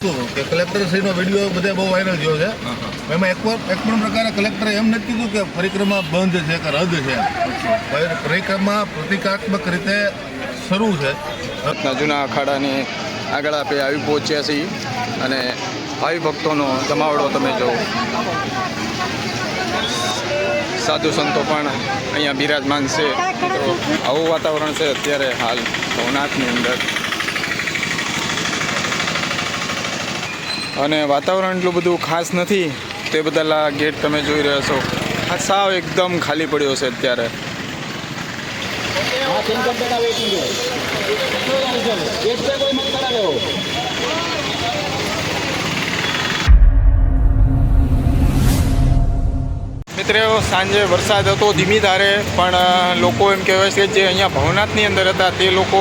કે કલેક્ટરશ્રીનો વીડિયો બધે બહુ વાયરલ થયો છે. એમાં એક એક પણ પ્રકારે કલેક્ટરે એમ નથી કીધું કે પરિક્રમા બંધ છે કે રદ છે. પરિક્રમા પ્રતિકાત્મક રીતે શરૂ છે. જૂના અખાડાની આગળ આપણે આવી પહોંચ્યા છીએ અને ભાવિ ભક્તોનો જમાવડો તમે જો સાધુ સંતો પણ અહીંયા બિરાજમાન છે. તો આવું વાતાવરણ છે અત્યારે હાલ ભવનાથની અંદર. અને વાતાવરણ એટલું બધું ખાસ નથી. તે બદલ આ ગેટ તમે જોઈ રહ્યા છો. આ સાવ એકદમ ખાલી પડ્યો છે અત્યારે. મિત્રો સાંજે વરસાદ હતો ધીમી ધારે પણ લોકો એમ કહેવાય છે કે જે અહીંયા ભવનાથની અંદર હતા તે લોકો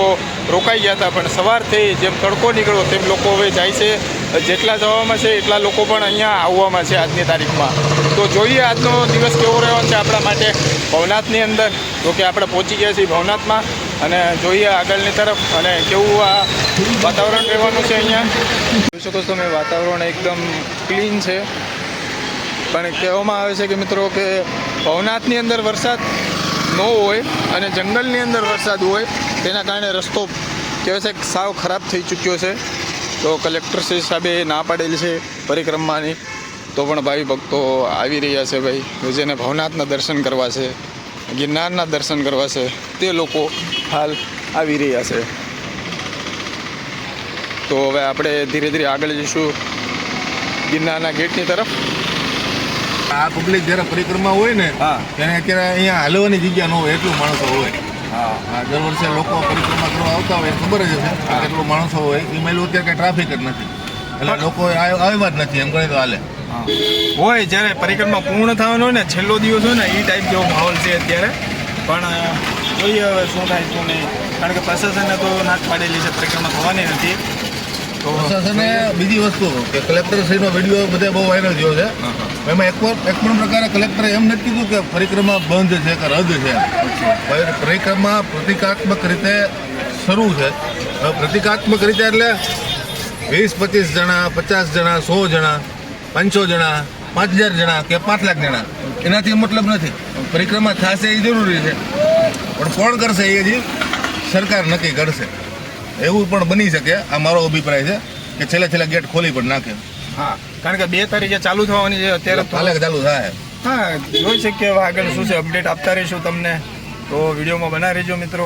રોકાઈ ગયા હતા પણ સવારથી જેમ તડકો નીકળ્યો તેમ લોકો હવે જાય છે. જેટલા જવામાં છે, એટલા લોકો પણ અહીંયા આવવામાં છે આજની તારીખમાં. તો જોઈએ આજનો દિવસ કેવો રહ્યો છે આપણા માટે ભવનાથની અંદર. તો કે આપણે પહોંચી ગયા છીએ ભવનાથમાં અને જોઈએ આગળની તરફ અને કેવું આ વાતાવરણ રહેવાનું છે અહીંયા. જોઈ શકો છો તમે, વાતાવરણ એકદમ ક્લીન છે. પણ કહેવામાં આવે છે કે મિત્રો કે ભવનાથની અંદર વરસાદ ન હોય અને જંગલની અંદર વરસાદ હોય, તેના કારણે રસ્તો કહેવાય છે સાવ ખરાબ થઈ ચૂક્યો છે. તો કલેક્ટર શ્રી સાહેબે ના પાડેલી છે પરિક્રમાની. તો પણ ભાઈ ભક્તો આવી રહ્યા છે ભાઈ. જેને ભવનાથના દર્શન કરવા છે ગિરનારના દર્શન કરવા છે. તે લોકો હાલ આવી રહ્યા છે. તો હવે આપણે ધીરે ધીરે આગળ જઈશું ગિરનારના ગેટની તરફ. આ પબ્લિક જ્યારે પરિક્રમા હોય ને હા. ત્યારે અત્યારે અહીંયા હાલવાની જગ્યા ન હોય એટલું માણસો હોય. હા આ દર વર્ષે લોકો પરિક્રમા કરવા આવતા હોય ખબર જ હશે કે કેટલું માણસો હોય. એ મેલું અત્યારે કંઈ ટ્રાફિક જ નથી. એટલે લોકો આવ- આવ્યા જ નથી એમ ગણી તો હાલે. હોય જ્યારે પરિક્રમા પૂર્ણ થવાનો હોય ને છેલ્લો દિવસ હોય ને એ ટાઈપ જેવો માહોલ છે અત્યારે. પણ જોઈએ હવે શું થાય શું નહીં. કારણ કે પ્રશાસને તો નાક પાડેલી છે પરિક્રમા થવાની નથી. પ્રશાસને બીજી વસ્તુ કે કલેક્ટરશ્રીનો વીડિયો બધે બહુ વાયરલ થયો છે. એમાં એક એક પણ પ્રકારે કલેક્ટરે એમ નથી કીધું કે પરિક્રમા બંધ છે કે રદ છે. પરિક્રમા પ્રતિકાત્મક રીતે શરૂ છે. પ્રતિકાત્મક રીતે એટલે વીસ પચીસ જણા પચાસ જણા સો જણા પાંચસો જણા પાંચ હજાર જણા કે પાંચ લાખ જણા. એનાથી મતલબ નથી. પરિક્રમા થશે એ જરૂરી છે. પણ કોણ કરશે એ હજી? સરકાર નક્કી કરશે. એવું પણ બની શકે આ મારો અભિપ્રાય છે કે છેલ્લે છેલ્લે ગેટ ખોલી પણ નાખે. હા કારણ કે બે તારીખે ચાલુ થવાની છે અત્યારે તો કાલે ચાલુ થાય. હા જોઈ શકીએ હવે આગળ શું છે અપડેટ આપતા રહીશું તમને. તો વિડીયોમાં બના રહેજો મિત્રો.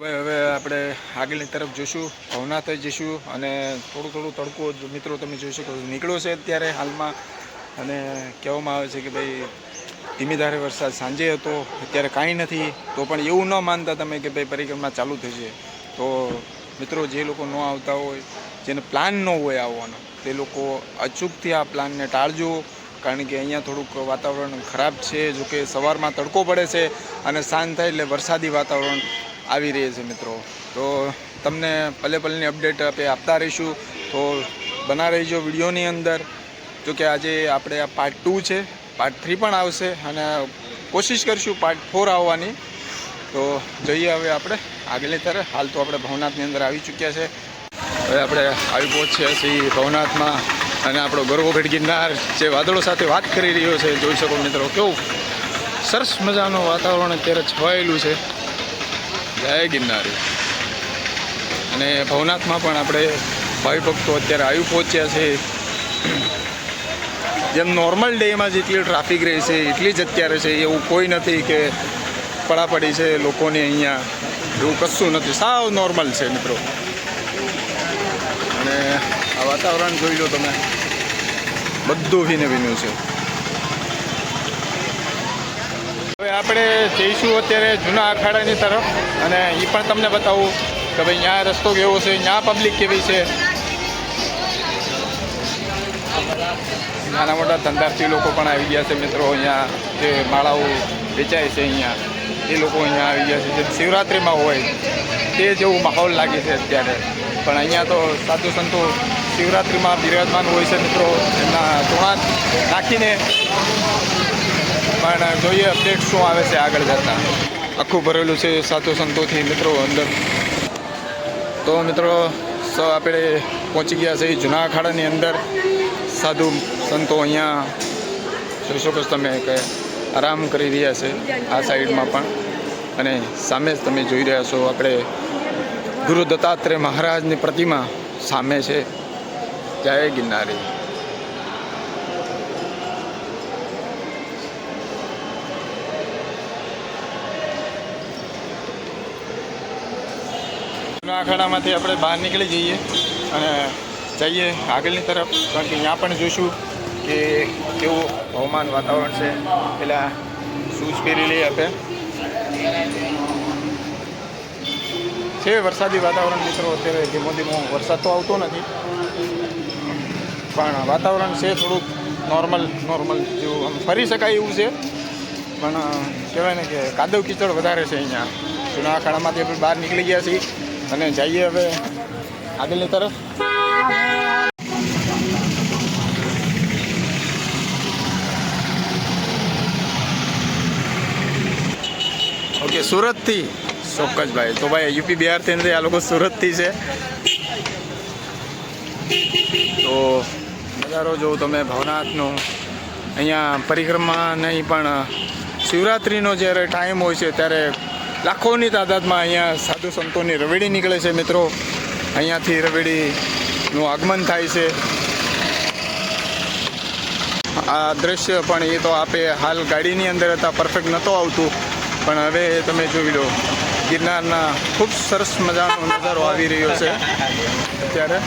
હવે હવે આપણે આગળની તરફ જોઈશું ભવનાથ જઈશું અને થોડું થોડું તડકો જો મિત્રો તમે જોઈ શકો નીકળ્યો છે અત્યારે હાલમાં અને કહેવામાં આવે છે કે ભાઈ ધીમી ધારે વરસાદ સાંજે હતો અત્યારે કાંઈ નથી તો પણ એવું ન માનતા તમે કે ભાઈ પરિક્રમા ચાલુ થશે તો મિત્રો જે લોકો ન આવતા હોય, જેને પ્લાન ન હોય આવવાનો, તે લોકો અચૂકથી આ પ્લાનને ટાળજો. કારણ કે અહીંયા થોડુંક વાતાવરણ ખરાબ છે, જો કે સવારમાં તડકો પડે છે અને સાંજ થાય એટલે વરસાદી વાતાવરણ આવી રહે છે મિત્રો. તો તમને પલે પલની અપડેટ આપણે આપતા રહીશું. તો બના રહીજો વિડીયોની અંદર. જો કે આજે આપણે આ પાર્ટ ટુ છે. પાર્ટ થ્રી પણ આવશે અને કોશિશ કરીશું પાર્ટ ફોર આવવાની. તો જઈએ હવે આપણે આગલી તરફ. હાલ તો આપણે ભવનાથની અંદર આવી ચૂક્યા છે. હવે આપણે આવી પહોંચ્યા છીએ ભવનાથમાં અને આપણો ગર્વગઢ ગિરનાર જે વાદળો સાથે વાત કરી રહ્યો છે, જોઈ શકો મિત્રો કેવું સરસ મજાનું વાતાવરણ અત્યારે છવાયેલું છે. જય ગિરનારી. અને ભવનાથમાં પણ આપણે ભાવિ ભક્તો અત્યારે આવી પહોંચ્યા છે. જેમ નોર્મલ ડેમાં જેટલી ટ્રાફિક રહે છે એટલી જ અત્યારે છે. એવું કોઈ નથી કે પડાપડી છે લોકોની અહીંયા. એવું કશું નથી. સાવ નોર્મલ છે મિત્રો. અને આ વાતાવરણ જોઈ લો તમે. બધું ભીને ભીનું છે. હવે આપણે જઈશું અત્યારે જૂના અખાડાની તરફ અને એ પણ તમને બતાવું કે ભાઈ ત્યાં રસ્તો કેવો છે ત્યાં પબ્લિક કેવી છે. નાના મોટા ધંધાર્થી લોકો પણ આવી ગયા છે મિત્રો. અહીંયા જે માળાઓ વેચાય છે અહીંયા. એ લોકો અહીંયા આવી ગયા છે. જે શિવરાત્રિમાં હોય, તે જેવું માહોલ લાગે છે અત્યારે. પણ અહીંયા તો સાધુ સંતો શિવરાત્રિમાં બિરાજમાન હોય છે મિત્રો. એમના ચોણા નાખીને પણ જોઈએ અપડેટ શું આવે છે આગળ જતાં. આખું ભરેલું છે સાધુ સંતોથી મિત્રો અંદર. તો મિત્રો, સૌ આપણે પહોંચી ગયા છે જૂના અખાડાની અંદર. સાધુ સંતો અહીંયા. જોઈ શકો તમે કે આરામ કરી રહ્યા છે આ સાઈડમાં પણ. અને સામે જ તમે જોઈ રહ્યા છો આપણે ગુરુ દત્તાત્રેય મહારાજની પ્રતિમા સામે છે. જય ગિરનારી. જૂના અખાડામાંથી આપણે બહાર નીકળી જઈએ અને જઈએ આગળની તરફ, કારણ કે ત્યાં પણ જોઈશું. કે કેવું હવામાન વાતાવરણ છે, પેલા શૂઝ પહેરી લઈએ આપણે છે વરસાદી વાતાવરણ મિત્રો, અત્યારે ધીમો ધીમો વરસાદ તો આવતો નથી. પણ વાતાવરણ છે થોડુંક નોર્મલ નોર્મલ જેવું આમ ફરી શકાય એવું છે. પણ કહેવાય ને કે કાદવ કીચડ વધારે છે અહીંયા. જૂના અખાડામાંથી આપણે બહાર નીકળી ગયા છીએ. અને જઈએ હવે આગળની તરફ. ઓકે સુરતથી? ચોક્કસભાઈ. તો ભાઈ, યુપી બિહારથી નથી આ લોકો સુરતથી છે. તો નજારો જો તમે, ભવનાથનો. અહીંયા પરિક્રમા નહીં, પણ શિવરાત્રિનો જ્યારે ટાઈમ હોય છે, ત્યારે લાખોની તાદાદમાં અહીંયા સાધુ સંતોની રવેડી નીકળે છે, મિત્રો. અહીંયાથી રવેડીનું આગમન થાય છે. આ દ્રશ્ય પણ એ તો આપે હાલ ગાડીની અંદર હતા, પરફેક્ટ નહોતો આવતું. પણ હવે તમે જોઈ લો, ગિરનારના ખૂબ સરસ મજાનો નજારો આવી રહ્યો છે. અત્યારે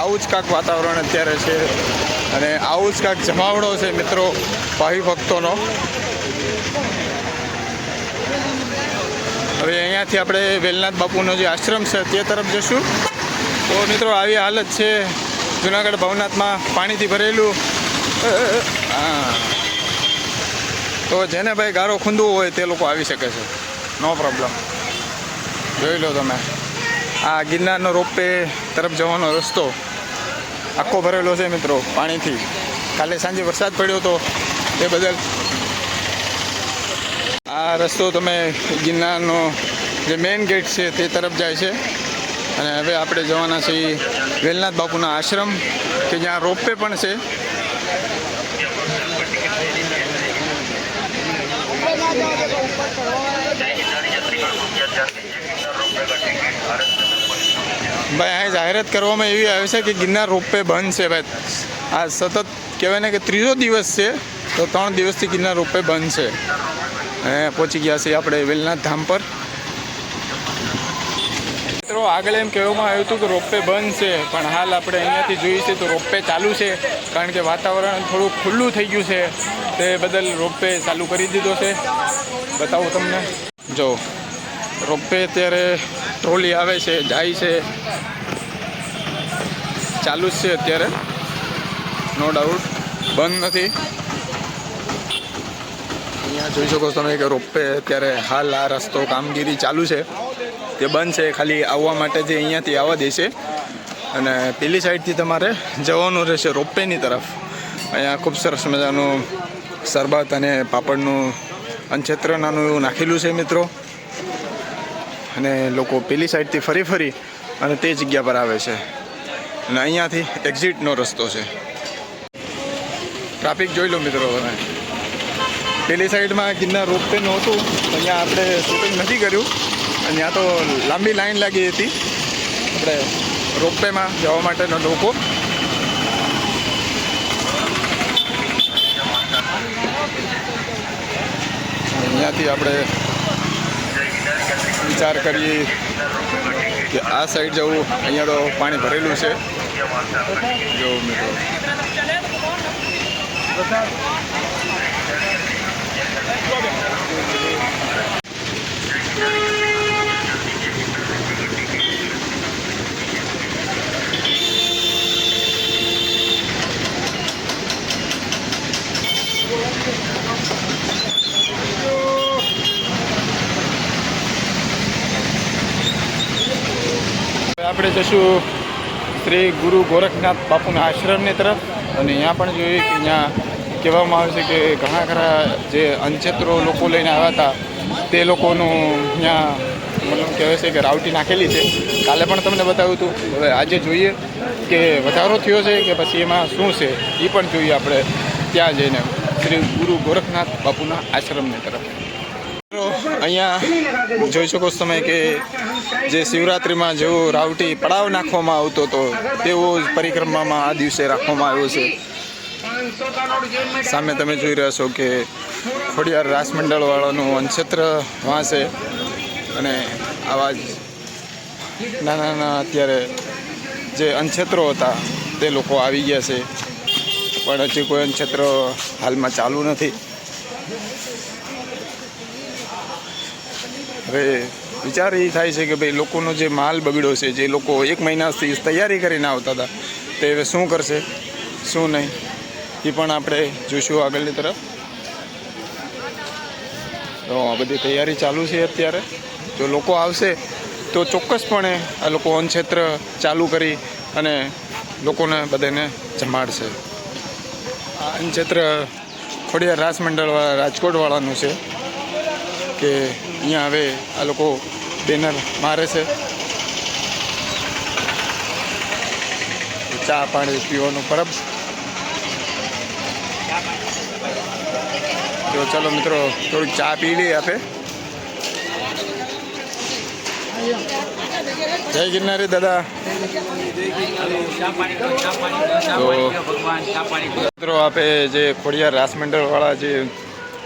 આવું જ કાંક વાતાવરણ અત્યારે છે અને આવું જ કાંક જમાવડો છે મિત્રો, ભાવિ ભક્તોનો. હવે અહીંયાથી આપણે વેલનાથ બાપુનો જે આશ્રમ છે તે તરફ જશું. તો મિત્રો, આવી હાલત છે. જુનાગઢ ભવનાથમાં પાણીથી ભરેલું. હા. તો જેને ભાઈ ગારો ખૂંદવું હોય તે લોકો આવી શકે છે. નો પ્રોબ્લેમ જોઈ લો તમે. આ ગિરનારનો રોપવે તરફ જવાનો રસ્તો આખો ભરેલો છે મિત્રો પાણીથી. કાલે સાંજે વરસાદ પડ્યો હતો એ બદલ આ રસ્તો તમે ગિરનારનો જે મેઇન ગેટ છે તે તરફ જાય છે. અને હવે આપણે જવાના છીએ વેલનાથ બાપુના આશ્રમ, કે જ્યાં રોપવે પણ છે. ભાઈ જાહેરાત કરવામાં એવી આવે છે કે ગિરનાર રોપવે બંધ છે ભાઈ. આ સતત કહેવાય ને કે ત્રીજો દિવસ છે, તો ત્રણ દિવસથી ગિરનાર રોપવે બંધ છે. અને પહોંચી ગયા છીએ આપણે વેલનાથ ધામ પર. મિત્રો, આગળ એમ કહેવામાં આવ્યું હતું કે રોપવે બંધ છે, પણ હાલ આપણે અહીંયાથી જોઈએ છે તો રોપવે ચાલુ છે, કારણ કે વાતાવરણ થોડું ખુલ્લું થઈ ગયું છે. તે બદલ રોપવે ચાલુ કરી દીધો છે. બતાવું તમને. જો રોપવે અત્યારે ટ્રોલી આવે છે, જાય છે. ચાલુ જ છે અત્યારે. નો ડાઉટ બંધ નથી. અહીંયા જોઈ શકો તમે કે રોપવે અત્યારે હાલ આ રસ્તો કામગીરી ચાલુ છે. તે બંધ છે ખાલી આવવા માટે જે અહીંયાથી આવવા દેશે અને પેલી સાઈડથી તમારે જવાનું રહેશે રોપવેની તરફ. અહીંયા ખૂબ સરસ મજાનું શરબત અને પાપડનું અનક્ષેત્ર નાનું એવું નાખેલું છે મિત્રો. અને લોકો પેલી સાઈડથી ફરી ફરી અને તે જગ્યા પર આવે છે. અને અહીંયાથી એક્ઝિટનો રસ્તો છે. ટ્રાફિક જોઈ લો મિત્રો તમે. પેલી સાઈડમાં ગિરનાર રોપવે નહોતું. અહીંયા આપણે શૂટિંગ નથી કર્યું. અને ત્યાં તો લાંબી લાઈન લાગી હતી. આપણે રોપવેમાં જવા માટેના લોકો. અહીંયાથી આપણે વિચાર કરીએ કે આ સાઈડ જવું, અહીંયા તો પાણી ભરેલું છે. જો મિત્રો હવે આપણે જશું શ્રી ગુરુ ગોરખનાથ બાપુના આશ્રમની તરફ અને અહીંયા પણ જોઈએ કે અહીંયા કહેવામાં આવે છે કે ઘણા ખરા જે અંચેત્રો લોકો લઈને આવ્યા હતા, તે લોકોનું અહીંયા મતલબ કહેવાય છે કે રાવટી નાખેલી છે. કાલે પણ તમને બતાવ્યું હતું. હવે આજે જોઈએ કે વધારો થયો છે કે પછી એમાં શું છે, એ પણ જોઈએ આપણે ત્યાં જઈને. શ્રી ગુરુ ગોરખનાથ બાપુના આશ્રમની તરફ. અહીંયા જોઈ શકો છો તમે કે જે શિવરાત્રિમાં જેવો રાવટી પડાવ નાખવામાં આવતો હતો, તેવો પરિક્રમામાં આ દિવસે રાખવામાં આવ્યો છે. સામે તમે જોઈ રહ્યા છો કે ખોડિયાર રાસ મંડળવાળાનું અનક્ષેત્ર વાંસે અને આવા જ નાના નાના અત્યારે જે અનક્ષેત્રો હતા, તે લોકો આવી ગયા છે. પણ હજી કોઈ અનક્ષેત્ર હાલમાં ચાલુ નથી. હવે વિચાર એ થાય છે કે ભાઈ લોકોનો જે માલ બગડ્યો છે, જે લોકો એક મહિનાથી તૈયારી કરીને આવતા હતા, તે હવે શું કરશે, શું નહીં, એ પણ આપણે જોઈશું આગળની તરફ. તો આ બધી તૈયારી ચાલુ છે અત્યારે. જો લોકો આવશે, તો ચોક્કસપણે આ લોકો વનક્ષેત્ર ચાલુ કરી અને લોકોને બધાને જમાડશે. આ વનક્ષેત્ર ખોડિયાર રાસ મંડળવાળા, રાજકોટવાળાનું છે. કે અહીંયા હવે આ લોકો બેનર મારે છે. ચા પાણી પીવાનું પરબ. તો ચલો મિત્રો, થોડીક ચા પી લઈએ આપે. જય ગિરનારી દાદા. મિત્રો, આપે જે ખોડિયાર રાસ મંડળવાળા જે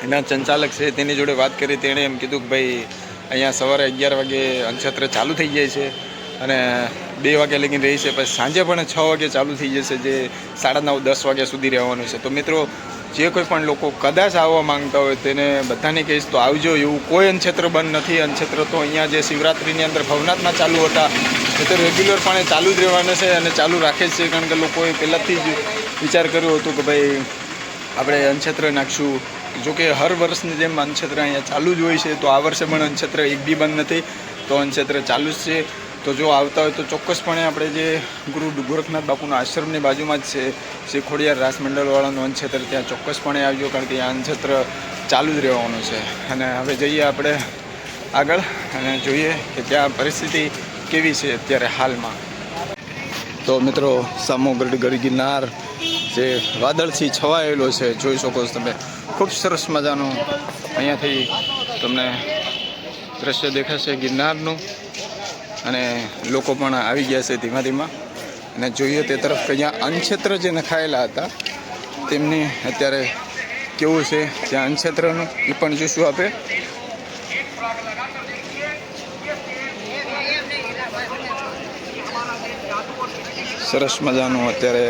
એના સંચાલક છે, તેની જોડે વાત કરી, તેણે એમ કીધું કે ભાઈ, અહીંયા સવારે અગિયાર વાગે અનક્ષત્ર ચાલુ થઈ જાય છે અને બે વાગે લગીને રહી છે, પછી સાંજે પણ છ વાગે ચાલુ થઈ જશે, જે સાડા નવ, દસ વાગ્યા સુધી રહેવાનું છે. તો મિત્રો, જે કોઈ પણ લોકો કદાચ આવવા માંગતા હોય, તેને બધાને કહીશ, તો આવજો, એવું કોઈ અનક્ષેત્ર બંધ નથી. અનક્ષેત્ર તો અહીંયા જે શિવરાત્રિની અંદર ભવનાથમાં ચાલુ હતા, એ તો રેગ્યુલર પાણે ચાલુ જ રહેવાના છે અને ચાલુ રાખે છે, કારણ કે લોકોએ પહેલાંથી જ વિચાર કર્યો હતો કે ભાઈ, આપણે અનક્ષેત્ર નાખશું. જો કે હર વર્ષની જેમ અનક્ષેત્ર અહીંયા ચાલુ જ હોય છે, તો આ વર્ષે પણ અનક્ષેત્ર એક બી બંધ નથી, તો અનક્ષેત્ર ચાલુ જ છે. તો જો આવતા હોય તો ચોક્કસપણે આપણે જે ગુરુ ગોરખનાથ બાપુના આશ્રમની બાજુમાં જ છે શ્રી ખોડિયાર રાસ મંડળવાળાનું ત્યાં ચોક્કસપણે આવજો, કારણ કે આ અનક્ષેત્ર ચાલુ જ રહેવાનું છે. અને હવે જઈએ આપણે આગળ અને જોઈએ કે ત્યાં પરિસ્થિતિ કેવી છે અત્યારે હાલમાં. તો મિત્રો, સામો ગઢ ગિરનાર જે વાદળથી છવાયેલો છે, જોઈ શકો છો તમે. ખૂબ સરસ મજાનું અહીંયાથી તમને દ્રશ્ય દેખાશે ગિરનારનું. અને લોકો પણ આવી ગયા છે ધીમા ધીમા. અને જોઈએ તે તરફ કે જ્યાં અનક્ષેત્ર જે નખાયેલા હતા, તેમની અત્યારે કેવું છે ત્યાં અનક્ષેત્રનું એ પણ જોઈશું આપે. સરસ મજાનું અત્યારે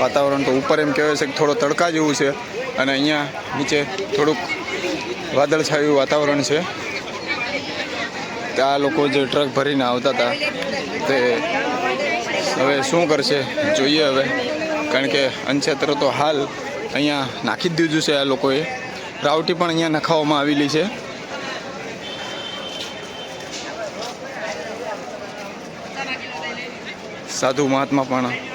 વાતાવરણ તો ઉપર એમ કહેવાય છે કે થોડો તડકા જેવું છે. અને અહીંયા નીચે થોડુંક વાદળછાયું વાતાવરણ છે. આ લોકો જે ટ્રક ભરીને આવતા હતા, તે હવે શું કરશે? જોઈએ હવે. કારણ કે અનક્ષેત્ર તો હાલ અહીંયા નાખી દીધું છે આ લોકોએ. રાવટી પણ અહીંયા નખાવવામાં આવેલી છે. સાધુ મહાત્મા પણ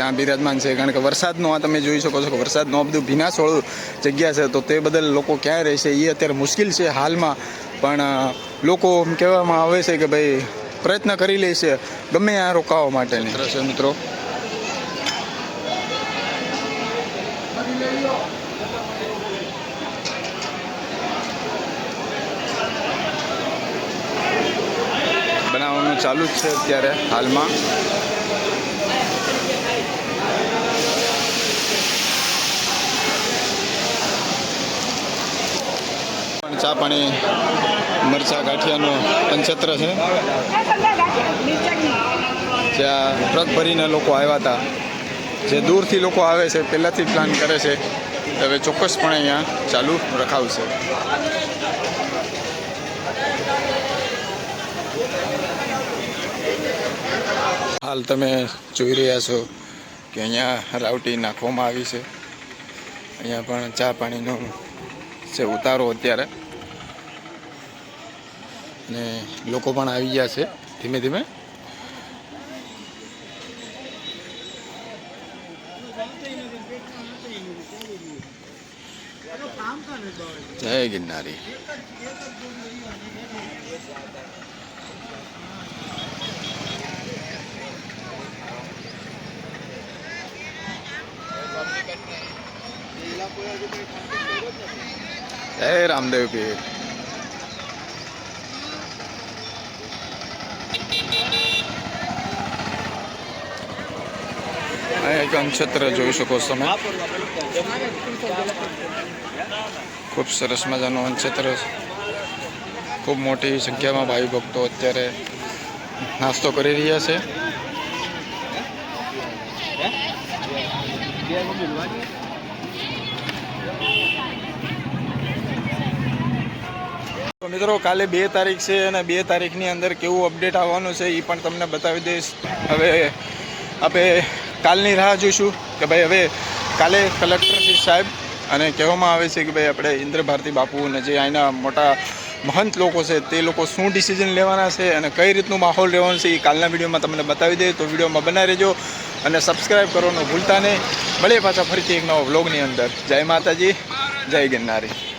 ત્યાં બિરાજમાન છે. કારણ કે વરસાદનો આ તમે જોઈ શકો છો કે વરસાદનો બધું ભીનાશવાળું જગ્યા છે. તો તે બદલ લોકો ક્યાં રહેશે? એ અત્યારે મુશ્કેલ છે હાલમાં. પણ લોકો કહેવામાં આવે છે કે ભાઈ, પ્રયત્ન કરી લે છે. ગમે આ રોકાવા માટેની. છે, મિત્રો? બનાવવાનું ચાલુ જ છે અત્યારે હાલમાં. ચા પાણી, મરચા, ગાંઠિયાનું પંચત્ર છે. જ્યાં ટ્રક ભરીને લોકો આવ્યા હતા. જે દૂરથી લોકો આવે છે, પહેલાંથી પ્લાન કરે છે. હવે ચોક્કસપણે અહીંયા ચાલુ રખાવશે. હાલ તમે જોઈ રહ્યા છો કે અહીંયા રાવટી નાખવામાં આવી છે. અહીંયા પણ ચા પાણીનો છે ઉતારો અત્યારે ને લોકો પણ આવી ગયા છે ધીમે ધીમે જય ગિરનારી જય રામદેવ પીર એક નક્ષત્ર જોઈ શકો તમે. ખૂબ સરસ મજાનું નક્ષત્ર ખૂબ મોટી સંખ્યામાં ભાઈ ભક્તો અત્યારે નાસ્તો કરી રહ્યા છે. મિત્રો, કાલે બે તારીખ છે અને બે તારીખની અંદર કેવું અપડેટ આવવાનું છે એ પણ તમને બતાવી દઈશ. હવે આપણે કાલની રાહ જોઈશું કે ભાઈ હવે કાલે કલેક્ટરશ્રી સાહેબ અને કહેવામાં આવે છે કે ભાઈ આપણે ઇન્દ્ર ભારતી બાપુ અને જે અહીંના મોટા મહંત લોકો છે, તે લોકો શું ડિસિઝન લેવાના છે અને કઈ રીતનું માહોલ રહેવાનું છે એ કાલના વિડીયોમાં તમને બતાવી દે તો વિડીયોમાં બનાવી રહેજો અને સબસ્ક્રાઈબ કરવાનું ભૂલતા નહીં. મળીએ પાછા ફરીથી એક નવો વ્લોગની અંદર. જય માતાજી, જય ગિરનારી.